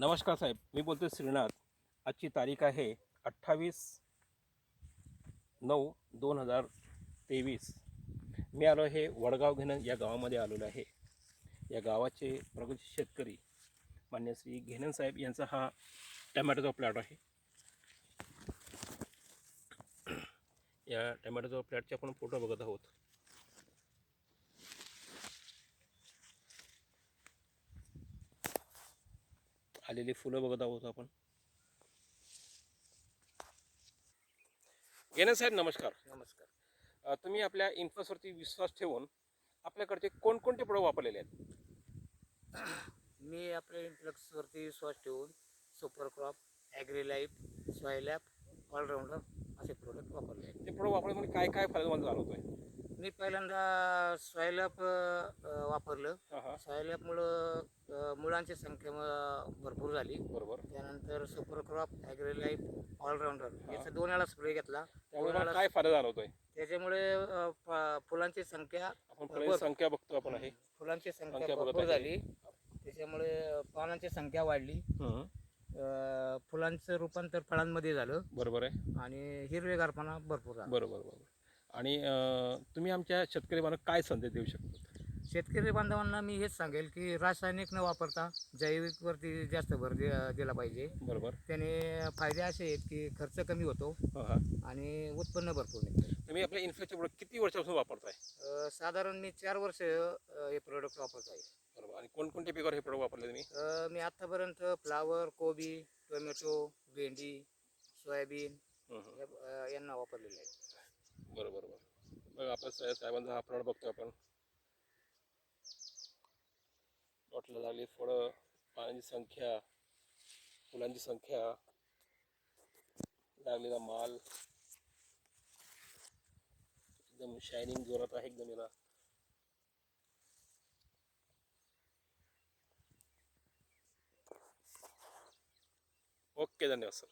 नमस्कार साहेब मी बोलतो श्रीनाथ. आजची तारीख आहे अठ्ठावीस नऊ दोन हजार तेवीस. मी आलो हे वडगाव घेणं या गावामध्ये आलेलो आहे. या गावाचे प्रगती शेतकरी मान्य श्री घेणन साहेब यांचा हा टमॅटोचा प्लॅट आहे. या टमॅटोचा प्लॅटचे आपण फोटो बघत आहोत. आलेली फुलं बघत आहोत आपण. घेणं साहेब नमस्कार. नमस्कार. तुम्ही आपल्या इन्फ्रावरती विश्वास ठेवून आपल्याकडचे कोणकोणते प्रोडक्ट वापरलेले आहेत? मी आपल्या इन्फ्लक्सवरती विश्वास ठेवून सुपर क्रॉप ॲग्री लाईफ सॉयलॅप ऑलराऊंडर असे प्रोडक्ट वापरले आहेत. ते प्रोडक्ट वापरल्यामुळे काय काय फायदा मला जाणवतोय? मी पहिल्यांदा सॉयलॅप वापरलं. हां हां. सॉयलॅपमुळं अ, मुळांची संख्या म- भरपूर झाली. बरोबर. त्यानंतर super crop agri life allrounder याचा दोन वेळा स्प्रे घेतला. त्यामुळे मला काय फायदा जाणवतोय त्याच्यामुळे अ, फ- फुलांची संख्या आपण फुलांची संख्या बघतो आपण फुलांची संख्या संख्या बघत भरपूर आहे. झाली. त्याच्यामुळे पानांची संख्या वाढली. अ, फुलांचं रूपांतर फळांमध्ये झालं. बरोबर आहे. आणि हिरवेगारपणा भरपूर झाला. बरोबर बरोबर. आणि तुम्ही आमच्या शेतकरी बांधवांना काय संदेश देऊ शकता? शेतकरी बांधवांना मी हेच सांगेल की रासायनिक न वापरता जैविकवरती जास्त भर दि दिला पाहिजे. बरोबर. त्याने फायदे असे आहेत की खर्च कमी होतो हां आणि उत्पन्न भरपूर निघतं. तुम्ही आपल्या इन्फ्राचे प्रोडक्ट किती वर्षापासून वापरताय? अ, साधारण मी चार वर्ष अ, हे प्रोडक्ट वापरत आहे. बरोबर. आणि कोणकोणत्या पिकावर हे प्रोडक्ट वापरले तुम्ही? अ, मी आत्तापर्यंत फ्लावर कोबी टोमॅटो भेंडी सोयाबीन हं, हं. या- अ, यांना वापरलेले बरोबर बरोबर. बघा आपण साहेब साहेबांचा हा प्लॉट बघतो आपण. प्लॉटला लागली फळं पाण्याची संख्या फुलांची संख्या लागलेला माल. एकदम शायनिंग जोरात आहे एकदम याला. ओके धन्यवाद सर.